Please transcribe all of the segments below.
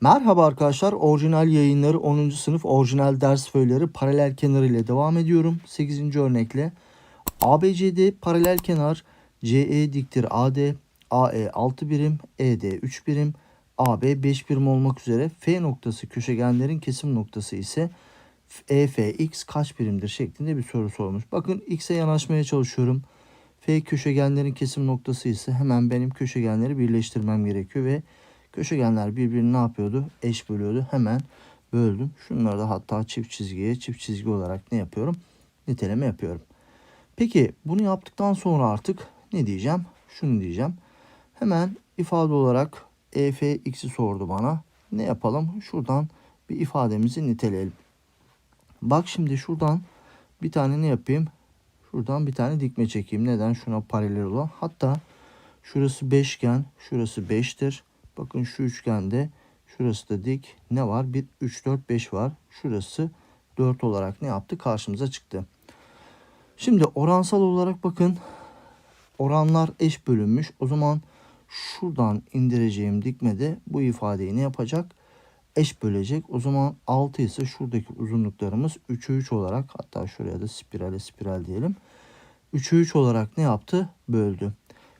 Merhaba arkadaşlar. Orijinal yayınları 10. sınıf orijinal ders föyleri paralel kenar ile devam ediyorum. 8. örnekle ABCD paralel kenar CE diktir AD, AE 6 birim, ED 3 birim, AB 5 birim olmak üzere F noktası köşegenlerin kesim noktası ise EFX kaç birimdir şeklinde bir soru sormuş. Bakın X'e yanaşmaya çalışıyorum. F köşegenlerin kesim noktası ise hemen benim köşegenleri birleştirmem gerekiyor ve köşegenler birbirini ne yapıyordu? Eş bölüyordu. Hemen böldüm. Şunları da hatta çift çizgiye çift çizgi olarak ne yapıyorum? Niteleme yapıyorum. Peki bunu yaptıktan sonra artık ne diyeceğim? Şunu diyeceğim. Hemen ifade olarak EFX'i sordu bana. Ne yapalım? Şuradan bir ifademizi niteleyelim. Bak şimdi şuradan bir tane ne yapayım? Şuradan bir tane dikme çekeyim. Neden? Şuna paralel olan. Hatta şurası beşgen, şurası 5'tir. Bakın şu üçgende şurası da dik. Ne var? Bir 3, 4, 5 var. Şurası 4 olarak ne yaptı? Karşımıza çıktı. Şimdi oransal olarak bakın oranlar eş bölünmüş. O zaman şuradan indireceğim dikmede bu ifadeyi ne yapacak? Eş bölecek. O zaman 6 ise şuradaki uzunluklarımız 3'e 3 olarak hatta şuraya da spirale spiral diyelim. 3'e 3 olarak ne yaptı? Böldü.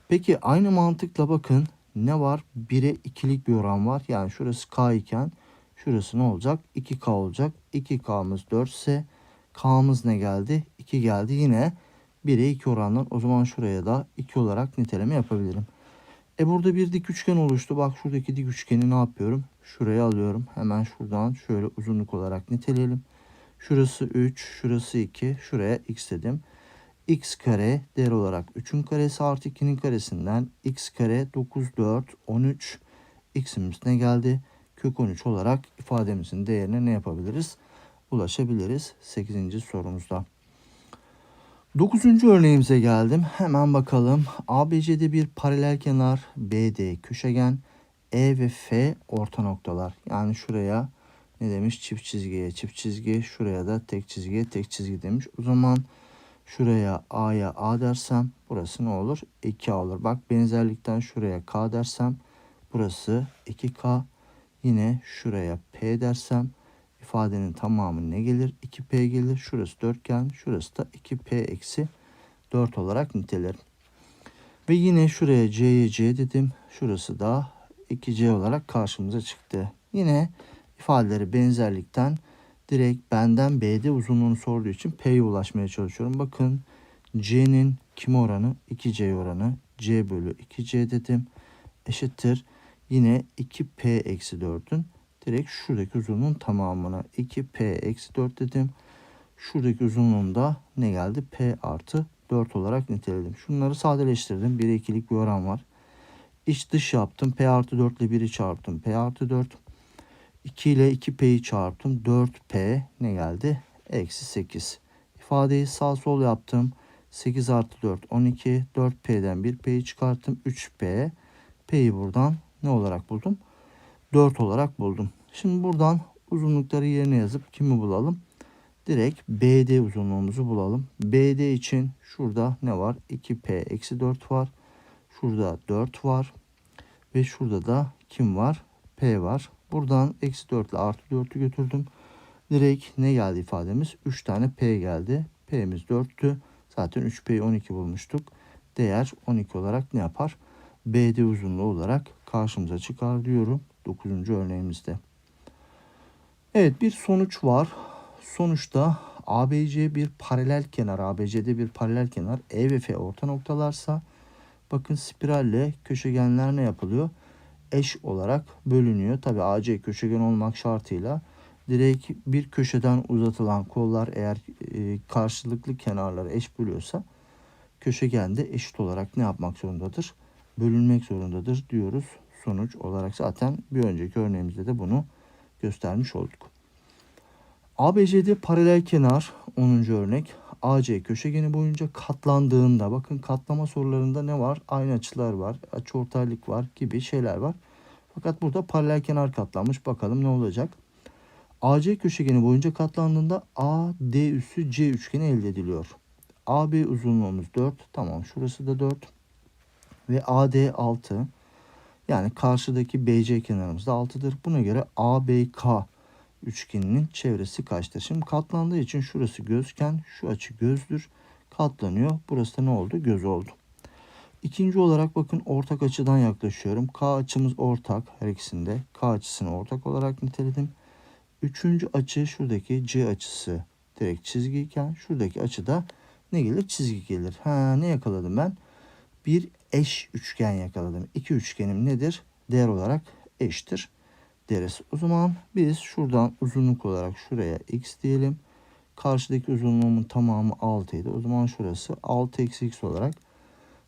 Peki aynı mantıkla bakın ne var? 1'e 2'lik bir oran var. Yani şurası K iken şurası ne olacak? 2K olacak. 2K'mız 4 ise K'mız ne geldi? 2 geldi. Yine 1'e 2 oranlar. O zaman şuraya da 2 olarak niteleme yapabilirim. E burada bir dik üçgen oluştu. Bak şuradaki dik üçgeni ne yapıyorum? Şuraya alıyorum. Hemen şuradan şöyle uzunluk olarak niteleyelim. Şurası 3, şurası 2, şuraya x dedim. X kare değer olarak 3'ün karesi artı 2'nin karesinden x kare 9, 4, 13. x'imiz ne geldi? Kök 13 olarak ifademizin değerine ne yapabiliriz? Ulaşabiliriz 8. sorumuzda. 9. örneğimize geldim. Hemen bakalım. ABC'de bir paralel kenar BD köşegen E ve F orta noktalar. Yani şuraya ne demiş? Çift çizgiye çift çizgi. Şuraya da tek çizgiye tek çizgi demiş. O zaman şuraya A'ya A dersem burası ne olur? 2A olur. Bak benzerlikten şuraya K dersem burası 2K. Yine şuraya P dersem ifadenin tamamı ne gelir? 2P gelir. Şurası dörtgen. Şurası da 2P eksi 4 olarak nitelerim. Ve yine şuraya C'ye C dedim. Şurası da 2C olarak karşımıza çıktı. Yine ifadeleri benzerlikten direkt benden BD uzunluğunu sorduğu için P'ye ulaşmaya çalışıyorum. Bakın C'nin kim oranı? 2C oranı. C bölü 2C dedim. Eşittir. Yine 2P eksi 4'ün direkt şuradaki uzunluğun tamamına 2P eksi 4 dedim. Şuradaki uzunluğunda ne geldi? P artı 4 olarak niteledim. Şunları sadeleştirdim. 1'e 2'lik bir oran var. İç dış yaptım. P artı 4 ile 1'i çarptım. P artı 4. 2 ile 2P'yi çarptım. 4P ne geldi? Eksi 8. İfadeyi sağ sol yaptım. 8 artı 4 12. 4P'den 1P'yi çıkarttım. 3P. P'yi buradan ne olarak buldum? 4 olarak buldum. Şimdi buradan uzunlukları yerine yazıp kimi bulalım? Direkt BD uzunluğumuzu bulalım. BD için şurada ne var? 2P eksi 4 var. Şurada 4 var. Ve şurada da kim var? P var. Buradan eksi 4 ile artı 4'ü götürdüm. Direkt ne geldi ifademiz? 3 tane P geldi. P'miz 4'tü. Zaten 3P'yi 12 bulmuştuk. Değer 12 olarak ne yapar? BD uzunluğu olarak karşımıza çıkar diyorum 9. örneğimizde. Evet bir sonuç var. Sonuçta ABC bir paralel kenar, ABC'de bir paralel kenar E ve F orta noktalarsa bakın spiralle köşegenler ne yapılıyor? Eş olarak bölünüyor. Tabi AC köşegen olmak şartıyla direkt bir köşeden uzatılan kollar eğer e, karşılıklı kenarları eş bölüyorsa köşegen de eşit olarak ne yapmak zorundadır? Bölünmek zorundadır diyoruz. Sonuç olarak zaten bir önceki örneğimizde de bunu göstermiş olduk. ABC'de paralel kenar 10. örnek. AC köşegeni boyunca katlandığında bakın katlama sorularında ne var? Aynı açılar var, açıortaylık var gibi şeyler var. Fakat burada paralel kenar katlanmış. Bakalım ne olacak? AC köşegeni boyunca katlandığında AD üssü C üçgeni elde ediliyor. AB uzunluğumuz 4. Tamam şurası da 4. Ve AD 6. Yani karşıdaki BC kenarımız da 6'dır. Buna göre ABK üçgeninin çevresi kaçtır? Şimdi katlandığı için şurası gözken şu açı gözdür. Katlanıyor. Burası da ne oldu? Göz oldu. İkinci olarak bakın ortak açıdan yaklaşıyorum. K açımız ortak her ikisinde. K açısını ortak olarak niteledim. Üçüncü açı şuradaki C açısı direkt çizgiyken şuradaki açıda ne gelir? Çizgi gelir. Ha ne yakaladım ben? Bir eş üçgen yakaladım. İki üçgenim nedir? Değer olarak eşittir deriz. O zaman biz şuradan uzunluk olarak şuraya x diyelim. Karşıdaki uzunluğumun tamamı 6 idi. O zaman şurası 6 eksi x olarak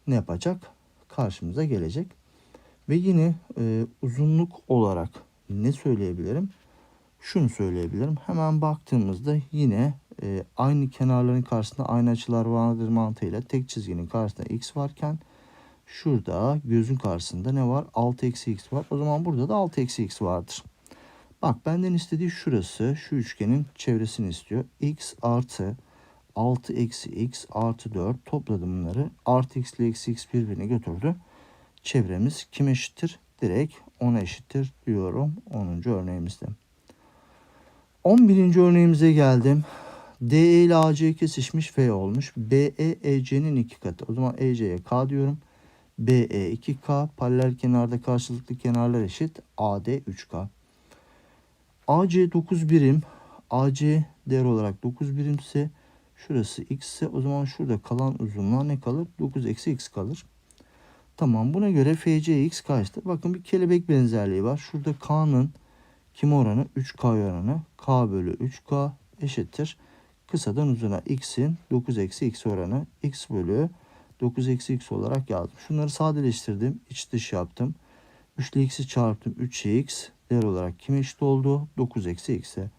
ne yapacak? Karşımıza gelecek. Ve yine e, uzunluk olarak ne söyleyebilirim? Şunu söyleyebilirim. Hemen baktığımızda yine e, aynı kenarların karşısında aynı açılar vardır mantığıyla tek çizginin karşısında x varken şurada gözün karşısında ne var? 6 eksi x var. O zaman burada da 6 eksi x vardır. Bak benden istediği şurası şu üçgenin çevresini istiyor. x artı 6 eksi x artı 4 topladım bunları. Artı x ile eksi x birbirine götürdü. Çevremiz kim eşittir? Direkt 10 eşittir diyorum 10. örneğimizde. 11. örneğimize geldim. DE ile AC kesişmiş F olmuş. BE EC'nin iki katı. O zaman EC'ye K diyorum. BE 2K paralel kenarda karşılıklı kenarlar eşit. AD 3K. AC 9 birim. AC değer olarak 9 birimse şurası x ise o zaman şurada kalan uzunluğa ne kalır? 9 eksi x kalır. Tamam buna göre FC x kaçtır? Bakın bir kelebek benzerliği var. Şurada K'nın kim oranı? 3K oranı. K bölü 3K eşittir. Kısadan uzuna x'in 9 eksi x oranı. x bölü 9 eksi x olarak yazdım. Şunları sadeleştirdim. iç dış yaptım. 3 ile x'i çarptım. 3x değer olarak kim eşit oldu? 9 eksi x'e.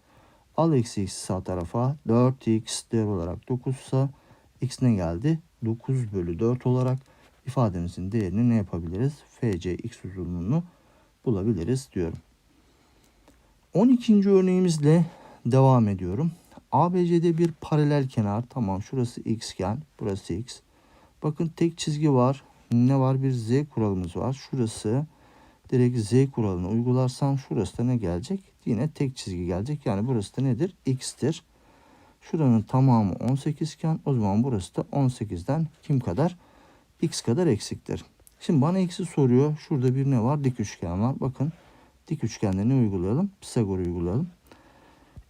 Al eksi x'i sağ tarafa. 4x değer olarak 9 ise x ne geldi? 9 bölü 4 olarak ifademizin değerini ne yapabiliriz? FC x uzunluğunu bulabiliriz diyorum. 12. örneğimizle devam ediyorum. ABC'de bir paralel kenar. Tamam şurası xgen, burası x. Bakın tek çizgi var. Ne var? Bir z kuralımız var. Şurası direkt z kuralını uygularsam şurası da ne gelecek? Yine tek çizgi gelecek. Yani burası da nedir? x'tir. Şuranın tamamı 18 iken o zaman burası da 18'den kim kadar? x kadar eksiktir. Şimdi bana x'i soruyor. Şurada bir ne var? Dik üçgen var. Bakın dik üçgenlerini uygulayalım. Pisagor uygulayalım.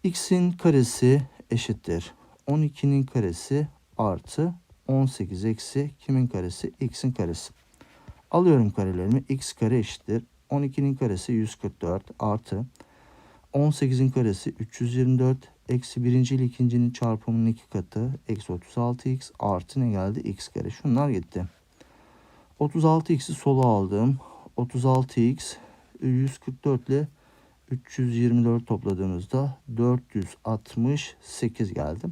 x'in karesi eşittir. 12'nin karesi artı 18 eksi kimin karesi? x'in karesi. Alıyorum karelerimi. x kare eşittir. 12'nin karesi 144 artı 18'in karesi 324 eksi birinci ile ikincinin çarpımının iki katı eksi 36x artı ne geldi? x kare. Şunlar gitti. 36x'i sola aldım. 36x 144 ile 324 topladığımızda 468 geldi.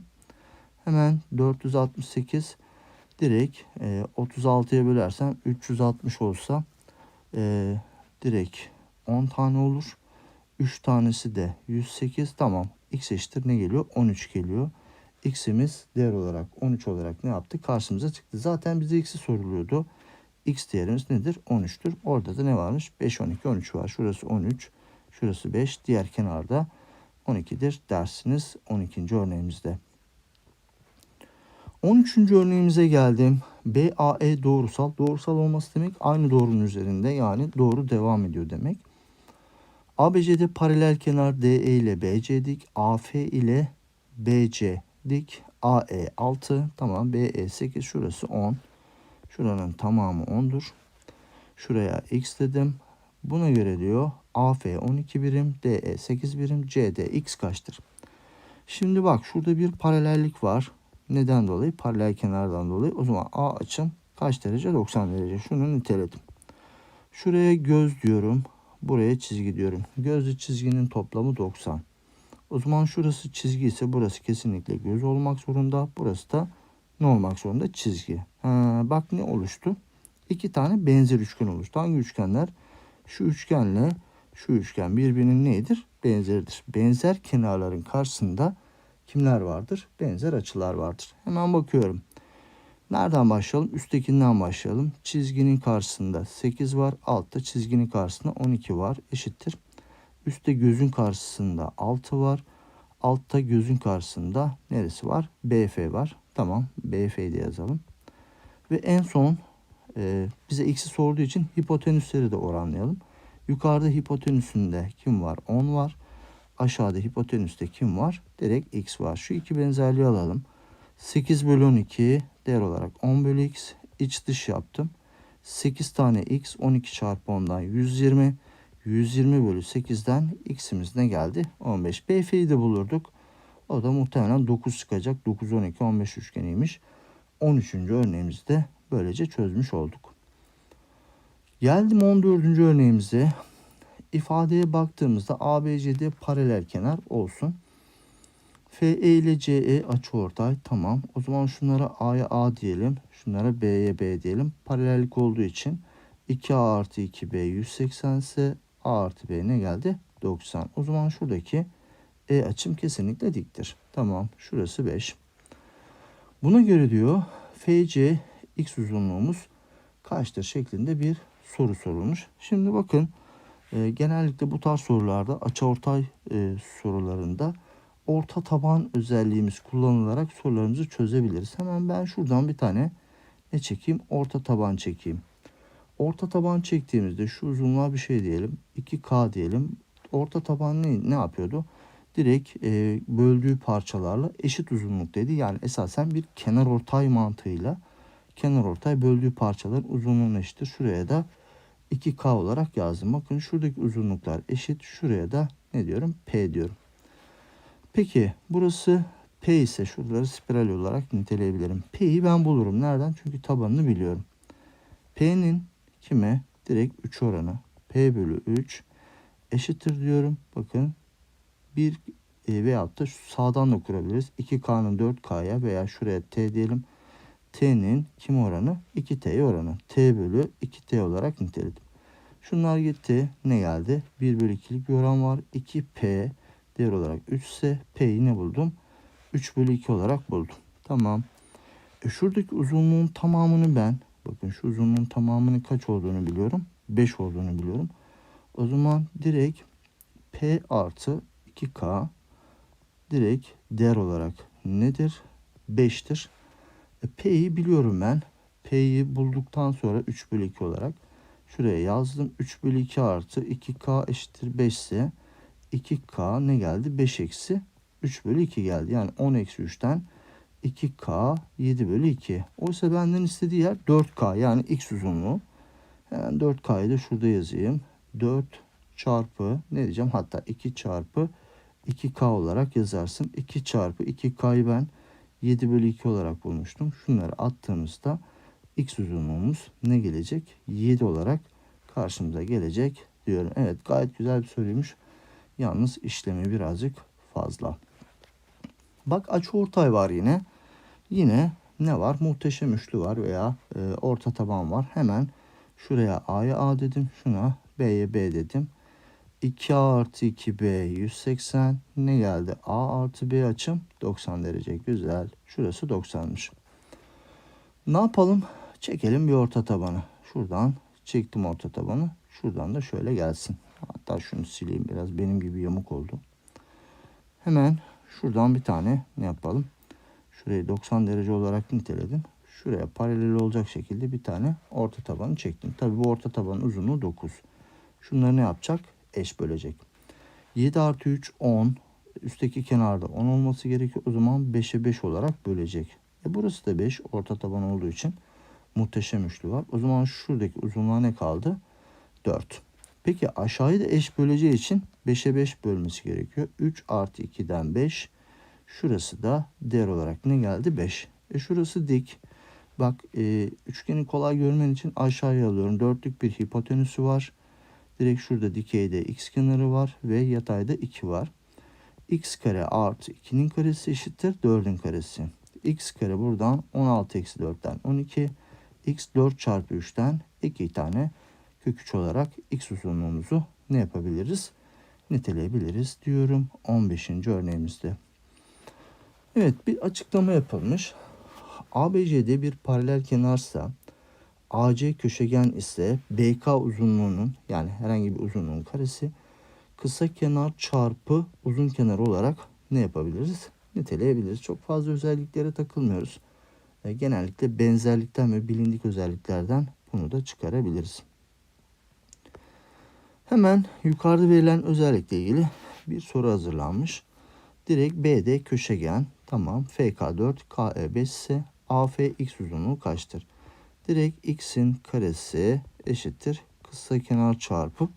Hemen 468 direkt e, 36'ya bölersem 360 olsa e, direkt 10 tane olur. 3 tanesi de 108 tamam. X eşittir ne geliyor? 13 geliyor. X'imiz değer olarak 13 olarak ne yaptı? Karşımıza çıktı. Zaten bize X'i soruluyordu. X değerimiz nedir? 13'tür. Orada da ne varmış? 5, 12, 13 var. Şurası 13. Şurası 5. Diğer kenarda 12'dir dersiniz 12. örneğimizde. 13. örneğimize geldim. BAE doğrusal. Doğrusal olması demek aynı doğrunun üzerinde yani doğru devam ediyor demek. ABC'de paralel kenar DE ile BC dik. AF ile BC dik. AE 6. Tamam. BE 8. Şurası 10. Şuranın tamamı 10'dur. Şuraya x dedim. Buna göre diyor AF 12 birim, DE 8 birim, CD x kaçtır? Şimdi bak şurada bir paralellik var. Neden dolayı? Paralel kenardan dolayı. O zaman A açım kaç derece? 90 derece. Şunu niteledim. Şuraya göz diyorum. Buraya çizgi diyorum. Gözlü çizginin toplamı 90. O zaman şurası çizgi ise burası kesinlikle göz olmak zorunda. Burası da ne olmak zorunda? Çizgi. Ha, bak ne oluştu? İki tane benzer üçgen oluştu. Hangi üçgenler? Şu üçgenle şu üçgen birbirinin neydir? Benzeridir. Benzer kenarların karşısında kimler vardır? Benzer açılar vardır. Hemen bakıyorum. Nereden başlayalım? Üsttekinden başlayalım. Çizginin karşısında 8 var. Altta çizginin karşısında 12 var. Eşittir. Üstte gözün karşısında 6 var. Altta gözün karşısında neresi var? BF var. Tamam. BF'yi de yazalım. Ve en son e, bize x'i sorduğu için hipotenüsleri de oranlayalım. Yukarıda hipotenüsünde kim var? 10 var. Aşağıda hipotenüste kim var? Direkt x var. Şu iki benzerliği alalım. 8 bölü 12 değer olarak 10 bölü x. iç dış yaptım. 8 tane x 12 çarpı 10'dan 120. 120 bölü 8'den x'imiz ne geldi? 15. BF'yi de bulurduk. O da muhtemelen 9 çıkacak. 9, 12, 15 üçgeniymiş. 13. örneğimizi de böylece çözmüş olduk. Geldim 14. örneğimize. İfadeye baktığımızda ABCD paralel kenar olsun. FE ile CE açıortay tamam. O zaman şunlara A'ya A diyelim. Şunlara B'ye B diyelim. Paralellik olduğu için 2A artı 2B 180 ise A artı B ne geldi? 90. O zaman şuradaki E açım kesinlikle diktir. Tamam. Şurası 5. Buna göre diyor FC x uzunluğumuz kaçtır şeklinde bir soru sorulmuş. Şimdi bakın e, genellikle bu tarz sorularda açıortay e, sorularında orta taban özelliğimiz kullanılarak sorularımızı çözebiliriz. Hemen ben şuradan bir tane ne çekeyim? Orta taban çekeyim. Orta taban çektiğimizde şu uzunluğa bir şey diyelim. 2K diyelim. Orta taban ne, ne yapıyordu? Direkt e, böldüğü parçalarla eşit uzunluk dedi. Yani esasen bir kenar ortay mantığıyla kenar ortay böldüğü parçaların uzunluğuna eşittir. Şuraya da 2K olarak yazdım. Bakın şuradaki uzunluklar eşit. Şuraya da ne diyorum? P diyorum. Peki burası P ise şuraları spiral olarak niteleyebilirim. P'yi ben bulurum. Nereden? Çünkü tabanını biliyorum. P'nin kime? Direkt 3 oranı. P bölü 3 eşittir diyorum. Bakın 1 e, veyahut da sağdan da kurabiliriz. 2K'nın 4K'ya veya şuraya T diyelim. T'nin kim oranı? 2T oranı. T bölü 2T olarak niteledim. Şunlar gitti. Ne geldi? 1 bölü 2'lik bir oran var. 2P değer olarak 3 ise P'yi ne buldum? 3 bölü 2 olarak buldum. Tamam. E şuradaki uzunluğun tamamını ben bakın şu uzunluğun tamamının kaç olduğunu biliyorum. 5 olduğunu biliyorum. O zaman direkt P artı 2K direkt değer olarak nedir? 5'tir. E, P'yi biliyorum ben. P'yi bulduktan sonra 3 bölü 2 olarak şuraya yazdım. 3 bölü 2 artı 2K eşittir 5 ise 2K ne geldi? 5 eksi 3 bölü 2 geldi. Yani 10 eksi 3'ten 2K 7 bölü 2. Oysa benden istediği yer 4K yani x uzunluğu. Hemen 4K'yı da şurada yazayım. 4 çarpı ne diyeceğim? Hatta 2 çarpı 2K olarak yazarsın. 2 çarpı 2K'yı ben 7 bölü 2 olarak bulmuştum. Şunları attığımızda x uzunluğumuz ne gelecek? 7 olarak karşımıza gelecek diyorum. Evet gayet güzel bir soruymuş. Yalnız işlemi birazcık fazla. Bak açı ortay var yine. Yine ne var? Muhteşem üçlü var veya e, orta taban var. Hemen şuraya A'ya A dedim. Şuna B'ye B dedim. 2A artı 2B 180 ne geldi? A artı B açım 90 derece. Güzel. Şurası 90'mış. Ne yapalım? Çekelim bir orta tabanı. Şuradan çektim orta tabanı. Şuradan da şöyle gelsin. Hatta şunu sileyim biraz. Benim gibi yamuk oldu. Hemen şuradan bir tane ne yapalım? Şurayı 90 derece olarak niteledim. Şuraya paralel olacak şekilde bir tane orta tabanı çektim. Tabi bu orta tabanın uzunluğu 9. Şunları ne yapacak? Eş bölecek. 7 artı 3 10. Üstteki kenarda 10 olması gerekiyor. O zaman 5'e 5 olarak bölecek. E burası da 5 orta taban olduğu için muhteşem üçlü var. O zaman şuradaki uzunluğa ne kaldı? 4. Peki aşağıyı da eş böleceği için 5'e 5 bölmesi gerekiyor. 3 artı 2'den 5. Şurası da değer olarak ne geldi? 5. E şurası dik. Bak e, üçgeni kolay görmen için aşağıya alıyorum. Dörtlük bir hipotenüsü var. Direkt şurada dikeyde x kenarı var ve yatayda 2 var. x kare artı 2'nin karesi eşittir 4'ün karesi. x kare buradan 16 eksi 4'ten 12. x 4 çarpı 3'ten 2 tane kök 3 olarak x uzunluğumuzu ne yapabiliriz? Niteleyebiliriz diyorum 15. örneğimizde. Evet bir açıklama yapılmış. ABCD bir paralel kenarsa AC köşegen ise BK uzunluğunun yani herhangi bir uzunluğun karesi kısa kenar çarpı uzun kenar olarak ne yapabiliriz? Niteleyebiliriz. Çok fazla özelliklere takılmıyoruz. E, genellikle benzerlikten ve bilindik özelliklerden bunu da çıkarabiliriz. Hemen yukarıda verilen özellikle ilgili bir soru hazırlanmış. Direkt BD köşegen tamam FK4 KE5 ise AF x uzunluğu kaçtır? Direkt x'in karesi eşittir. Kısa kenar çarpı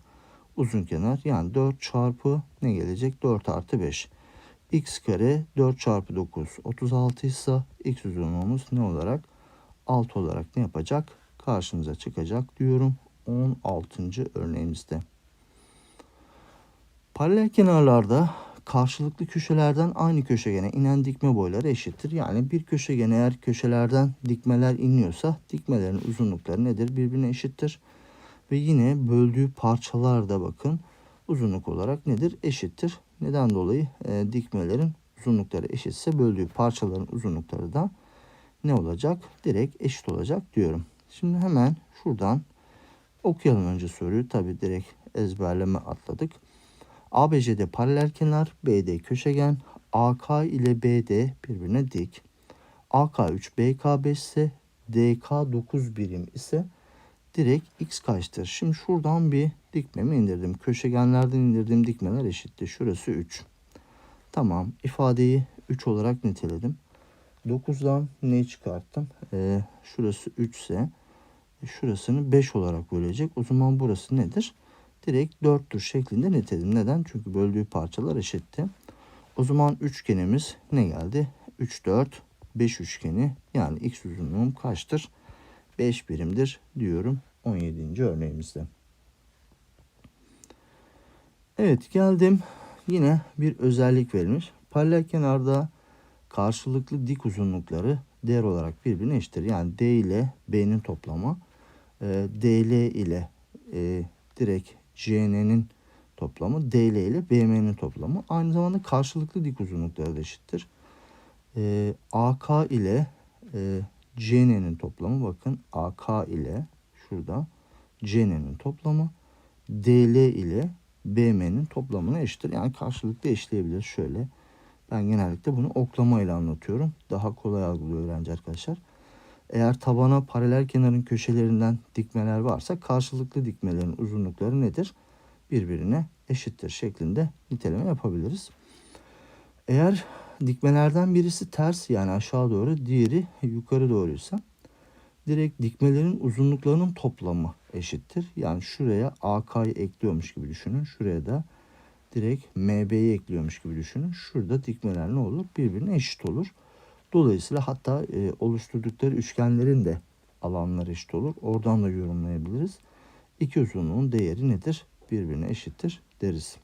uzun kenar. Yani 4 çarpı ne gelecek? 4 artı 5 x kare 4 çarpı 9 36 ise x uzunluğumuz ne olarak? 6 olarak ne yapacak? Karşımıza çıkacak diyorum 16. örneğimizde. Paralel kenarlarda karşılıklı köşelerden aynı köşegene inen dikme boyları eşittir. Yani bir köşegen eğer köşelerden dikmeler iniyorsa dikmelerin uzunlukları nedir? Birbirine eşittir. Ve yine böldüğü parçalar da bakın uzunluk olarak nedir? Eşittir. Neden dolayı e, dikmelerin uzunlukları eşitse böldüğü parçaların uzunlukları da ne olacak? Direkt eşit olacak diyorum. Şimdi hemen şuradan okuyalım önce soruyu. Tabi direkt ezberleme atladık. ABCD paralel kenar, BD köşegen, AK ile BD birbirine dik. AK 3, BK 5 ise DK 9 birim ise direkt x kaçtır? Şimdi şuradan bir dikmemi indirdim. Köşegenlerden indirdiğim dikmeler eşitti. Şurası 3. Tamam ifadeyi 3 olarak niteledim. 9'dan ne çıkarttım? Ee, şurası 3 ise şurasını 5 olarak bölecek. O zaman burası nedir? Direkt 4'tür şeklinde niteledim. Neden? Çünkü böldüğü parçalar eşitti. O zaman üçgenimiz ne geldi? 3, 4, 5 üçgeni yani x uzunluğum kaçtır? 5 birimdir diyorum 17. örneğimizde. Evet geldim. Yine bir özellik verilmiş. Paralel kenarda karşılıklı dik uzunlukları değer olarak birbirine eşittir. Yani D ile B'nin toplamı e, DL ile e, direkt CN'nin toplamı DL ile BM'nin toplamı. Aynı zamanda karşılıklı dik uzunlukları da eşittir. Ee, AK ile e, CN'nin toplamı bakın AK ile şurada CN'nin toplamı DL ile BM'nin toplamına eşittir. Yani karşılıklı eşleyebilir şöyle. Ben genellikle bunu oklama ile anlatıyorum. Daha kolay algılıyor öğrenci arkadaşlar. Eğer tabana paralel kenarın köşelerinden dikmeler varsa karşılıklı dikmelerin uzunlukları nedir? Birbirine eşittir şeklinde niteleme yapabiliriz. Eğer dikmelerden birisi ters yani aşağı doğru diğeri yukarı doğruysa direkt dikmelerin uzunluklarının toplamı eşittir. Yani şuraya AK'yı ekliyormuş gibi düşünün. Şuraya da direkt MB'yi ekliyormuş gibi düşünün. Şurada dikmeler ne olur? Birbirine eşit olur. Dolayısıyla hatta e, oluşturdukları üçgenlerin de alanları eşit olur. Oradan da yorumlayabiliriz. İki uzunluğun değeri nedir? Birbirine eşittir deriz.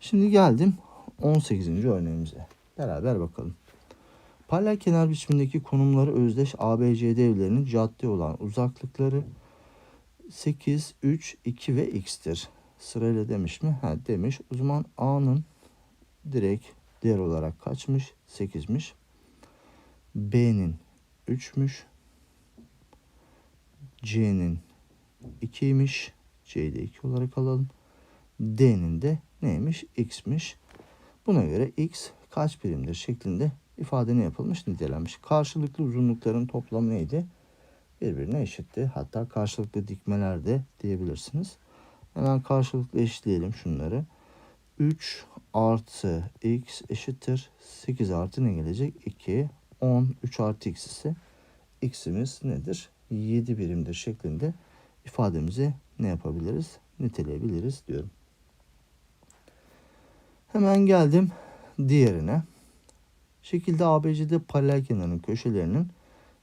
Şimdi geldim 18. örneğimize. Beraber bakalım. Paralel kenar biçimindeki konumları özdeş ABCD evlerinin cadde olan uzaklıkları 8, 3, 2 ve x'tir. Sırayla demiş mi? Ha demiş. O zaman A'nın direkt değer olarak kaçmış? 8'miş. B'nin 3'müş. C'nin 2'ymiş. C'yi de 2 olarak alalım. D'nin de neymiş? X'miş. Buna göre X kaç birimdir şeklinde ifade ne yapılmış? Nitelenmiş. Karşılıklı uzunlukların toplamı neydi? Birbirine eşitti. Hatta karşılıklı dikmeler de diyebilirsiniz. Hemen karşılıklı eşitleyelim şunları. 3 artı x eşittir. 8 artı ne gelecek? 2. 10. 3 artı x ise x'imiz nedir? 7 birimdir şeklinde ifademizi ne yapabiliriz? Niteleyebiliriz diyorum. Hemen geldim diğerine. Şekilde ABC'de paralel kenarın köşelerinin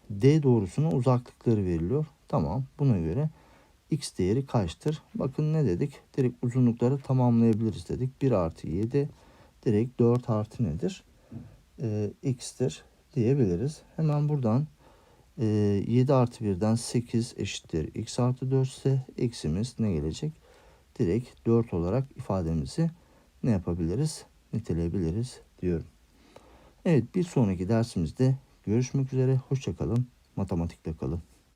D doğrusuna uzaklıkları veriliyor. Tamam buna göre x değeri kaçtır? Bakın ne dedik? Direkt uzunlukları tamamlayabiliriz dedik. 1 artı 7 direkt 4 artı nedir? Ee, x'tir diyebiliriz. Hemen buradan e, 7 artı 1'den 8 eşittir. x artı 4 ise x'imiz ne gelecek? Direkt 4 olarak ifademizi ne yapabiliriz? Niteleyebiliriz diyorum. Evet bir sonraki dersimizde Görüşmek üzere. Hoşçakalın. Matematikte kalın.